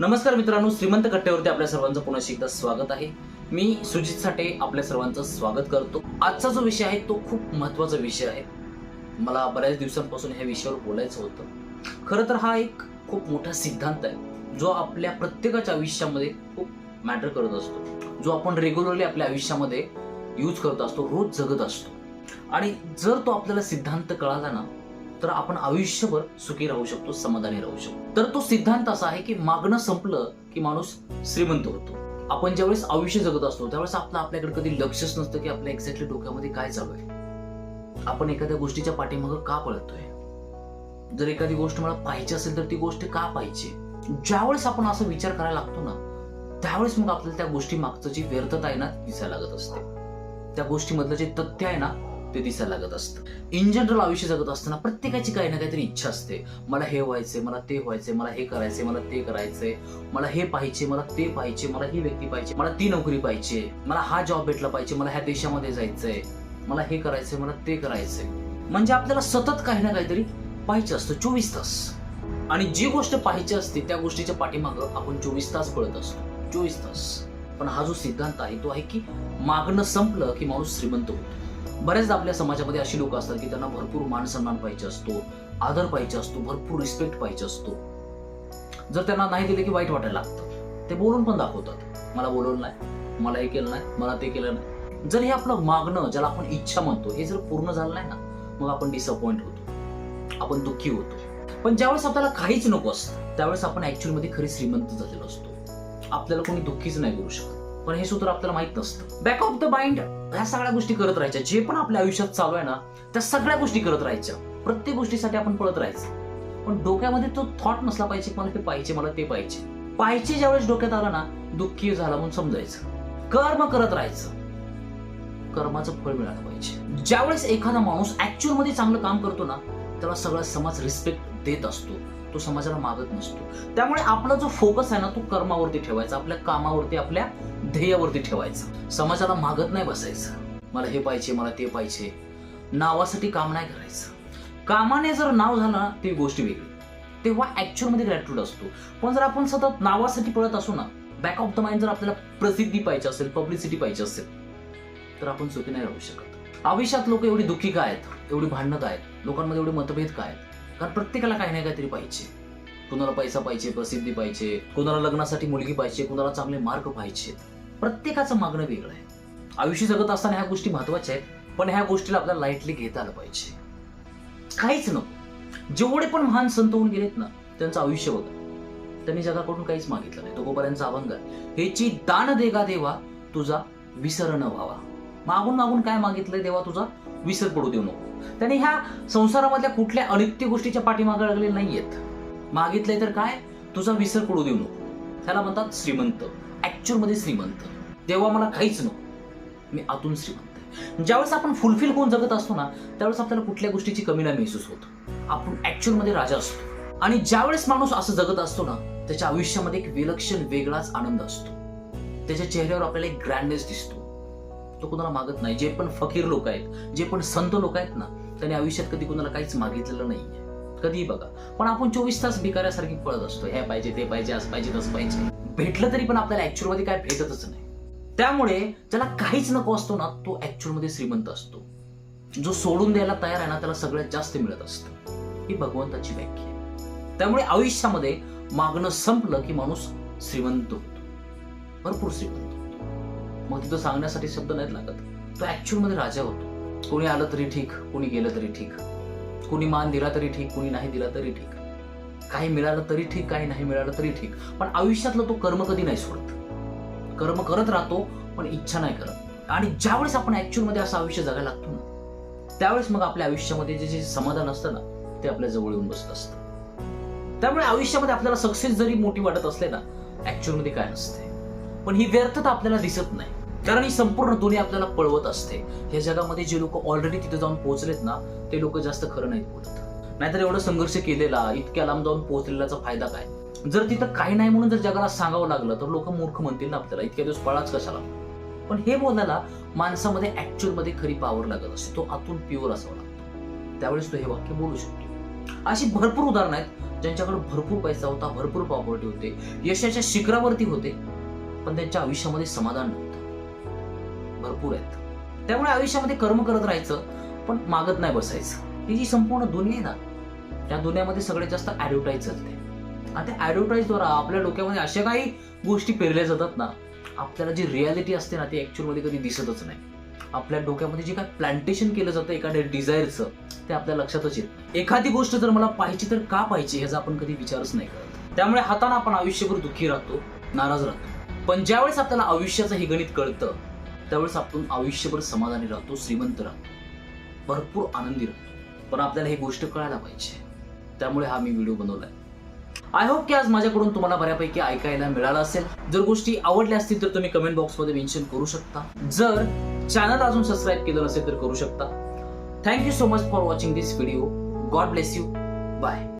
नमस्कार मित्रांनो श्रीमंत कट्ट्यावरती आपल्या सर्वांचं पुन्हा एकदा स्वागत आहे. मी सुजित साठे आपल्या सर्वांचं स्वागत करतो. आजचा जो विषय आहे तो खूप महत्त्वाचा विषय आहे. मला बऱ्याच दिवसांपासून ह्या विषयावर बोलायचं होतं. खरं तर हा एक खूप मोठा सिद्धांत आहे जो आपल्या प्रत्येकाच्या आयुष्यामध्ये खूप मॅटर करत असतो. जो आपण रेग्युलरली आपल्या आयुष्यामध्ये यूज करत असतो रोज जगत असतो. आणि जर तो आपल्याला सिद्धांत कळाला ना तर आपण आयुष्यभर सुखी राहू शकतो समाधानी राहू शकतो. तर तो सिद्धांत असा आहे की मागणं संपलं की माणूस श्रीमंत होतो. आपण ज्यावेळेस आयुष्य जगत असतो त्यावेळेस आपलं आपल्याकडे कधी लक्षच नसतं की आपल्या एक्झॅक्टली डोक्यामध्ये काय चालू आहे. आपण एखाद्या गोष्टीच्या पाठीमागं का पळतोय? जर एखादी गोष्ट मला पाहिजे असेल तर ती गोष्ट का पाहिजे ज्यावेळेस आपण असा विचार करायला लागतो ना त्यावेळेस मग आपल्याला त्या गोष्टी मागचं जी व्यर्थता आहे ना दिसायला लागत असते. त्या गोष्टीमधलं जे तथ्य आहे ना ते दिसायला लागत असतं. इन जनरल आयुष्य जगत असताना प्रत्येकाची काही ना काहीतरी इच्छा असते. मला हे व्हायचंय मला ते व्हायचंय मला हे करायचंय मला ते करायचंय मला हे पाहिजे मला ते पाहिजे मला ही व्यक्ती पाहिजे मला ती नोकरी पाहिजे मला हा जॉब भेटला पाहिजे मला ह्या देशामध्ये जायचंय मला हे करायचंय मला ते करायचंय. म्हणजे आपल्याला सतत काही ना काहीतरी पाहिजे असतं चोवीस तास. आणि जी गोष्ट पाहिजे असते त्या गोष्टीच्या पाठीमागं आपण चोवीस तास पळत असतो. चोवीस तास. पण हा जो सिद्धांत आहे तो आहे की मागणं संपलं की माणूस श्रीमंत होतो. बऱ्याचदा आपल्या समाजामध्ये अशी लोक असतात की त्यांना भरपूर मान सन्मान पाहिजे असतो आदर पाहिजे असतो भरपूर रिस्पेक्ट पाहिजे असतो. जर त्यांना नाही दिले की वाईट वाटायला लागतं. ते बोलून पण दाखवतात. मला बोलवलं नाही मला हे केलं नाही मला ते केलं नाही. जर हे आपलं मागणं ज्याला आपण इच्छा म्हणतो हे जर पूर्ण झालं नाही ना मग आपण डिसअपॉइंट होतो. आपण दुःखी होतो. पण ज्यावेळेस आपल्याला काहीच नको असतं त्यावेळेस आपण ऍक्च्युअलमध्ये खरी श्रीमंत झालेलो असतो. आपल्याला कोणी दुःखीच नाही करू शकत. पण हे सूत्र आपल्याला माहीत नसतं. बॅक ऑफ द माइंड ह्या सगळ्या गोष्टी करत राहायच्या. जे पण आपल्या आयुष्यात चालू आहे ना त्या सगळ्या गोष्टी करत राहायच्या. प्रत्येक गोष्टीसाठी आपण पळत राहायचं. पण डोक्यामध्ये तो थॉट नसला पाहिजे मला ते पाहिजे मला ते पाहिजे. पाहिजे ज्यावेळेस डोक्यात आला ना दुःखी झाला म्हणून समजायचं. कर्म करत राहायचं. कर्माचं फळ मिळालं पाहिजे. ज्यावेळेस एखादा माणूस ऍक्च्युअलमध्ये चांगलं काम करतो ना त्याला सगळा समाज रिस्पेक्ट देत असतो. तो समाजाला मागत नसतो. त्यामुळे आपला जो फोकस आहे ना तो कर्मावरती ठेवायचा आपल्या कामावरती आपल्या ध्येयावरती ठेवायचा. समाजाला मागत नाही बसायचं. मला हे पाहिजे मला ते पाहिजे. नावासाठी काम नाही करायचं. कामाने जर नाव झालं ती गोष्ट वेगळी. तेव्हा ऍक्च्युअलमध्ये ग्रॅटिट्यूड असतो. पण जर आपण सतत नावासाठी पळत असू ना बॅक ऑफ द माइंड जर आपल्याला प्रसिद्धी पाहिजे असेल पब्लिसिटी पाहिजे असेल तर आपण सुखी नाही राहू शकत. आयुष्यात लोक एवढी दुःखी काय आहेत? एवढी भांडणं काय आहेत? लोकांमध्ये एवढे मतभेद काय आहेत? कारण प्रत्येकाला काही ना काहीतरी पाहिजे. कुणाला पैसा पाहिजे प्रसिद्धी पाहिजे कुणाला लग्नासाठी मुलगी पाहिजे कुणाला चांगले मार्क पाहिजेत प्रत्येकाचं मागणं वेगळं आहे. आयुष्य जगत असताना ह्या गोष्टी महत्त्वाच्या आहेत पण ह्या गोष्टीला आपल्याला लाईटली घेता आलं पाहिजे. काहीच नको. जेवढे पण महान संत होऊन गेलेत ना त्यांचं आयुष्य बघा. त्यांनी जगाकडून काहीच मागितलं नाही. तुकोपर्यंत अभंग ह्याची हेची दान देगा देवा तुझा विसरण व्हावा. मागून मागून काय मागितलंय देवा तुझा? विसर पडू देऊ नको. त्याने ह्या संसारामधल्या कुठल्या अनित्य गोष्टीच्या पाठीमागे लागले नाहीयेत. मागितलंय तर काय? तुझा विसर पडू देऊ नको. त्याला म्हणतात श्रीमंत. ऍक्च्युअलमध्ये श्रीमंत. तेव्हा मला काहीच नको. मी आतून श्रीमंत ज्यावेळेस आपण फुलफिल होऊन जगत असतो ना त्यावेळेस आपल्याला कुठल्या गोष्टीची कमी नाही महसूस होत. आपण ऍक्च्युअलमध्ये राजा असतो. आणि ज्यावेळेस माणूस असं जगत असतो ना त्याच्या आयुष्यामध्ये एक विलक्षण वेगळाच आनंद असतो. त्याच्या चेहऱ्यावर आपल्याला एक ग्रँडनेस दिसतो. तो कुणाला मागत नाही. जे पण फकीर लोक आहेत जे पण संत लोक आहेत ना त्यांनी आयुष्यात कधी कुणाला काहीच मागितलेलं नाहीये. कधीही बघा. पण आपण चोवीस तास भिकाऱ्यासारखी पळत असतो. हे पाहिजे ते पाहिजे असं पाहिजे तसं पाहिजे. भेटलं तरी पण आपल्याला ऍक्च्युअलमध्ये काय भेटतच नाही. त्यामुळे ज्याला काहीच नको असतो ना तो ऍक्च्युअलमध्ये श्रीमंत असतो. जो सोडून द्यायला तयार आहे ना त्याला सगळ्यात जास्त मिळत असतं. ही भगवंताची व्याख्या आहे. त्यामुळे आयुष्यामध्ये मागणं संपलं की माणूस श्रीमंत होतो. भरपूर श्रीमंत. मग तिथं सांगण्यासाठी शब्द नाहीत लागत. तो ऍक्च्युअलमध्ये राजा होतो. कोणी आलं तरी ठीक कोणी गेलं तरी ठीक. कोणी मान दिला तरी ठीक कोणी नाही दिला तरी ठीक. काही मिळालं तरी ठीक काही नाही मिळालं तरी ठीक. पण आयुष्यातलं तो कर्म कधी नाही सोडत. कर्म करत राहतो पण इच्छा नाही करत. आणि ज्यावेळेस आपण ऍक्च्युअलमध्ये असं आयुष्य जगायला लागतो ना त्यावेळेस मग आपल्या आयुष्यामध्ये जे जे समाधान असतं ना ते आपल्या जवळ येऊन बसत असतं. त्यामुळे आयुष्यामध्ये आपल्याला सक्सेस जरी मोठी वाटत असले ना ऍक्च्युअलमध्ये काय नसते पण ही व्यर्थता आपल्याला दिसत नाही. कारण ही संपूर्ण दुनिया आपल्याला पळवत असते. या जगामध्ये जे लोक ऑलरेडी तिथे जाऊन पोहोचलेत ना ते लोक जास्त खरं नाहीत बोलत. नाहीतर एवढा संघर्ष केलेला इतक्या लांब जाऊन पोहोचलेल्याचा फायदा काय? जर तिथं काही नाही म्हणून जर जगाला सांगावं लागलं तर लोक मूर्ख म्हणतील ना आपल्याला. इतक्या दिवस पळाच कशाला? पण हे बोलायला माणसामध्ये ऍक्च्युअलमध्ये खरी पावर लागत असते. तो आतून प्युअर असावा लागतो. त्यावेळेस तो हे वाक्य बोलू शकतो. अशी भरपूर उदाहरणं आहेत ज्यांच्याकडे भरपूर पैसा होता भरपूर प्रॉपर्टी होते यशाच्या शिखरावरती होते पण त्यांच्या आयुष्यामध्ये समाधान नव्हतं. भरपूर आहेत. त्यामुळे आयुष्यामध्ये कर्म करत राहायचं पण मागत नाही बसायचं. ही जी संपूर्ण दुनिया आहे ना त्या दुनियामध्ये सगळ्यात जास्त ॲडव्हर्टाईज चालते आणि त्या ॲडव्हर्टाईजद्वारा आपल्या डोक्यामध्ये अशा काही गोष्टी पेरल्या जातात ना आपल्याला जी रियालिटी असते ना ती ॲक्च्युअलमध्ये कधी दिसतच नाही. आपल्या डोक्यामध्ये जे काय प्लांटेशन केलं जातं एखाद्या डिझायरचं ते आपल्या लक्षातच येत नाही. एखादी गोष्ट जर मला पाहिजे तर का पाहिजे ह्याचा आपण कधी विचारच नाही करत. त्यामुळे हाताने आपण आयुष्यभर दुःखी राहतो नाराज राहतो. पण ज्यावेळेस आपल्याला आयुष्याचं हे गणित कळतं त्यावेळेस आपण आयुष्यभर समाधानी राहतो श्रीमंत राहतो. भरपूर आनंदी राहतो. पण आपल्याला ही गोष्ट कळायला पाहिजे. त्यामुळे हा मी व्हिडिओ बनवलाय. आय होप की आज माझ्याकडून तुम्हाला बऱ्यापैकी ऐकायला मिळालं असेल. जर गोष्टी आवडल्या असतील तर तुम्ही कमेंट बॉक्समध्ये मेन्शन करू शकता. जर चॅनल अजून सबस्क्राईब केलं नसेल तर करू शकता. Thank you so much for watching this video God bless you bye